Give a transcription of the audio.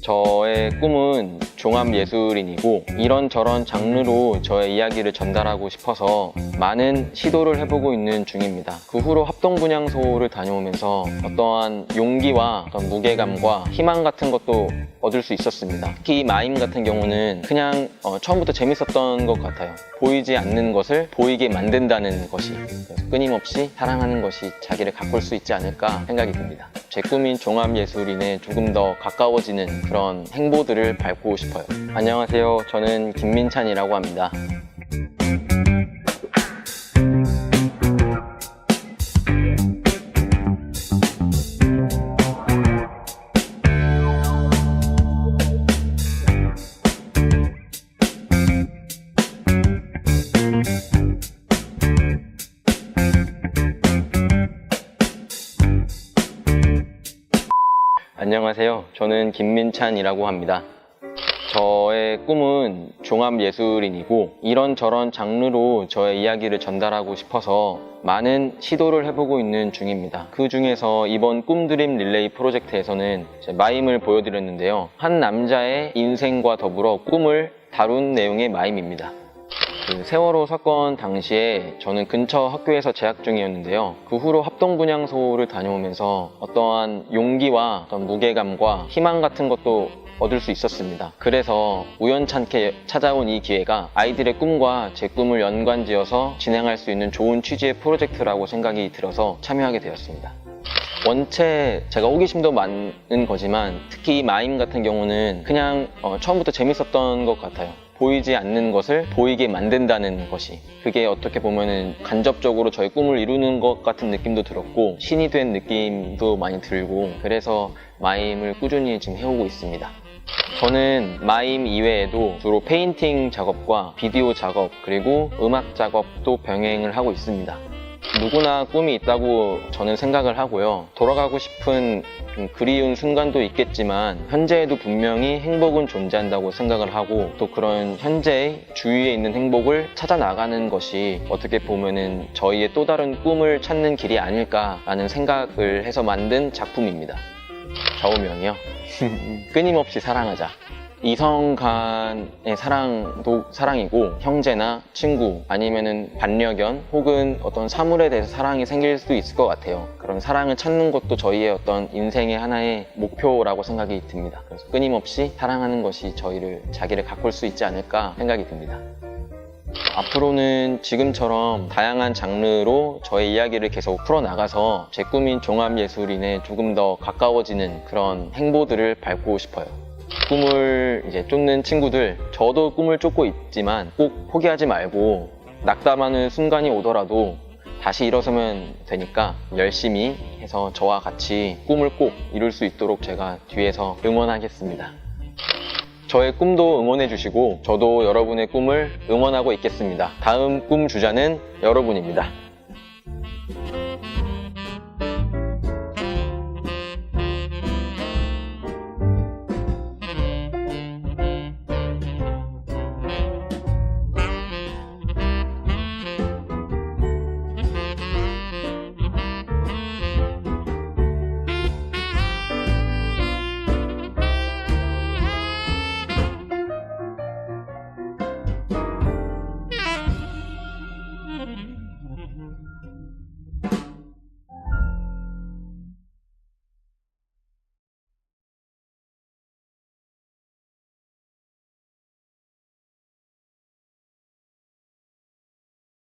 저의 꿈은 종합예술인이고 이런저런 장르로 저의 이야기를 전달하고 싶어서 많은 시도를 해보고 있는 중입니다. 그 후로 합동분향소를 다녀오면서 어떠한 용기와 어떤 무게감과 희망 같은 것도 얻을 수 있었습니다. 특히 이 마임 같은 경우는 그냥 어, 처음부터 재밌었던 것 같아요. 보이지 않는 것을 보이게 만든다는 것이 끊임없이 사랑하는 것이 자기를 가꿀 수 있지 않을까 생각이 듭니다. 제 꿈인 종합예술인에 조금 더 가까워지는 그런 행보들을 밟고 싶어요. 안녕하세요. 저는 김민찬이라고 합니다. 안녕하세요. 저는 김민찬이라고 합니다. 저의 꿈은 종합예술인이고 이런저런 장르로 저의 이야기를 전달하고 싶어서 많은 시도를 해보고 있는 중입니다. 그 중에서 이번 꿈드림 릴레이 프로젝트에서는 제 마임을 보여드렸는데요. 한 남자의 인생과 더불어 꿈을 다룬 내용의 마임입니다. 그 세월호 사건 당시에 저는 근처 학교에서 재학 중이었는데요. 그 후로 합동분향소를 다녀오면서 어떠한 용기와 어떤 무게감과 희망 같은 것도 얻을 수 있었습니다. 그래서 우연찮게 찾아온 이 기회가 아이들의 꿈과 제 꿈을 연관지어서 진행할 수 있는 좋은 취지의 프로젝트라고 생각이 들어서 참여하게 되었습니다. 원체 제가 호기심도 많은 거지만 특히 이 마임 같은 경우는 그냥 어, 처음부터 재밌었던 것 같아요. 보이지 않는 것을 보이게 만든다는 것이 그게 어떻게 보면은 간접적으로 저의 꿈을 이루는 것 같은 느낌도 들었고 신이 된 느낌도 많이 들고 그래서 마임을 꾸준히 지금 해오고 있습니다. 저는 마임 이외에도 주로 페인팅 작업과 비디오 작업 그리고 음악 작업도 병행을 하고 있습니다. 누구나 꿈이 있다고 저는 생각을 하고요. 돌아가고 싶은 좀 그리운 순간도 있겠지만 현재에도 분명히 행복은 존재한다고 생각을 하고 또 그런 현재의 주위에 있는 행복을 찾아 나가는 것이 어떻게 보면은 저희의 또 다른 꿈을 찾는 길이 아닐까라는 생각을 해서 만든 작품입니다. 좌우명이요. 끊임없이 사랑하자. 이성 간의 사랑도 사랑이고 형제나 친구 아니면은 반려견 혹은 어떤 사물에 대해서 사랑이 생길 수도 있을 것 같아요. 그런 사랑을 찾는 것도 저희의 어떤 인생의 하나의 목표라고 생각이 듭니다. 그래서 끊임없이 사랑하는 것이 저희를 자기를 가꿀 수 있지 않을까 생각이 듭니다. 앞으로는 지금처럼 다양한 장르로 저의 이야기를 계속 풀어나가서 제 꿈인 종합예술인에 조금 더 가까워지는 그런 행보들을 밟고 싶어요. 꿈을 이제 쫓는 친구들, 저도 꿈을 쫓고 있지만 꼭 포기하지 말고 낙담하는 순간이 오더라도 다시 일어서면 되니까 열심히 해서 저와 같이 꿈을 꼭 이룰 수 있도록 제가 뒤에서 응원하겠습니다. 저의 꿈도 응원해 주시고 저도 여러분의 꿈을 응원하고 있겠습니다. 다음 꿈 주자는 여러분입니다.